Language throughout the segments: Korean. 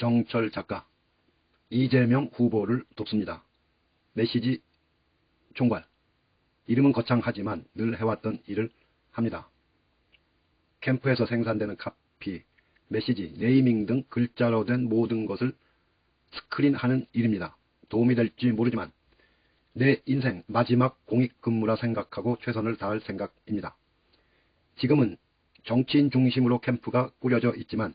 정철 작가 이재명 후보를 돕습니다. 메시지 총괄 이름은 거창하지만 늘 해왔던 일을 합니다. 캠프에서 생산되는 카피, 메시지, 네이밍 등 글자로 된 모든 것을 스크린하는 일입니다. 도움이 될지 모르지만 내 인생 마지막 공익 근무라 생각하고 최선을 다할 생각입니다. 지금은 정치인 중심으로 캠프가 꾸려져 있지만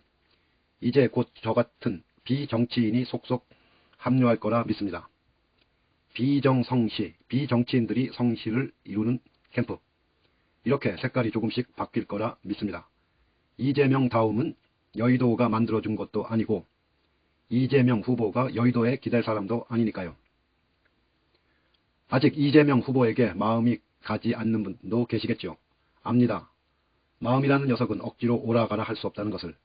이제 곧 저 같은 비정치인이 속속 합류할 거라 믿습니다. 비정성시, 비정치인들이 성시를 이루는 캠프. 이렇게 색깔이 조금씩 바뀔 거라 믿습니다. 이재명 다음은 여의도가 만들어준 것도 아니고 이재명 후보가 여의도에 기댈 사람도 아니니까요. 아직 이재명 후보에게 마음이 가지 않는 분도 계시겠죠. 압니다. 마음이라는 녀석은 억지로 오라가라 할 수 없다는 것을.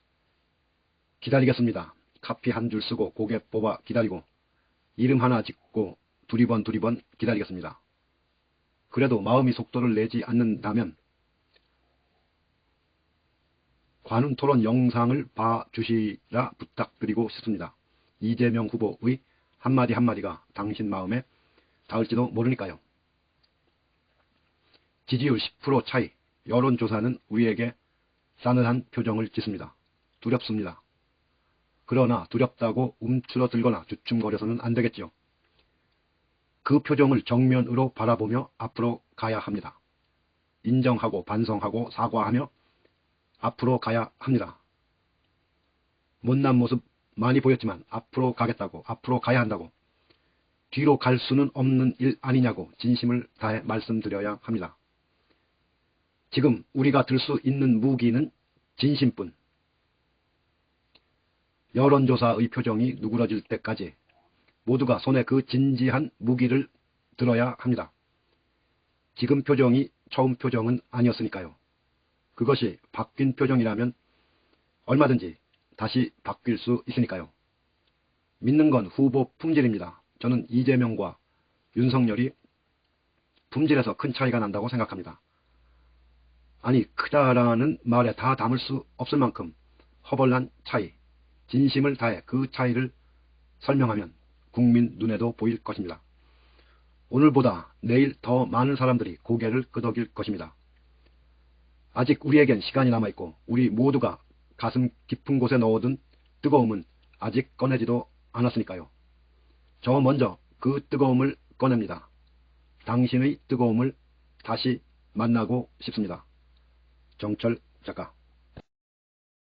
기다리겠습니다. 카피 한 줄 쓰고 고개 뽑아 기다리고 이름 하나 짓고 두리번 두리번 기다리겠습니다. 그래도 마음이 속도를 내지 않는다면 관훈 토론 영상을 봐주시라 부탁드리고 싶습니다. 이재명 후보의 한마디 한마디가 당신 마음에 닿을지도 모르니까요. 지지율 10% 차이, 여론조사는 우리에게 싸늘한 표정을 짓습니다. 두렵습니다. 그러나 두렵다고 움츠러들거나 주춤거려서는 안 되겠죠. 그 표정을 정면으로 바라보며 앞으로 가야 합니다. 인정하고 반성하고 사과하며 앞으로 가야 합니다. 못난 모습 많이 보였지만 앞으로 가겠다고 앞으로 가야 한다고 뒤로 갈 수는 없는 일 아니냐고 진심을 다해 말씀드려야 합니다. 지금 우리가 들 수 있는 무기는 진심뿐. 여론조사의 표정이 누그러질 때까지 모두가 손에 그 진지한 무기를 들어야 합니다. 지금 표정이 처음 표정은 아니었으니까요. 그것이 바뀐 표정이라면 얼마든지 다시 바뀔 수 있으니까요. 믿는 건 후보 품질입니다. 저는 이재명과 윤석열이 품질에서 큰 차이가 난다고 생각합니다. 아니 크다라는 말에 다 담을 수 없을 만큼 허벌난 차이, 진심을 다해 그 차이를 설명하면 국민 눈에도 보일 것입니다. 오늘보다 내일 더 많은 사람들이 고개를 끄덕일 것입니다. 아직 우리에겐 시간이 남아있고 우리 모두가 가슴 깊은 곳에 넣어둔 뜨거움은 아직 꺼내지도 않았으니까요. 저 먼저 그 뜨거움을 꺼냅니다. 당신의 뜨거움을 다시 만나고 싶습니다. 정철 작가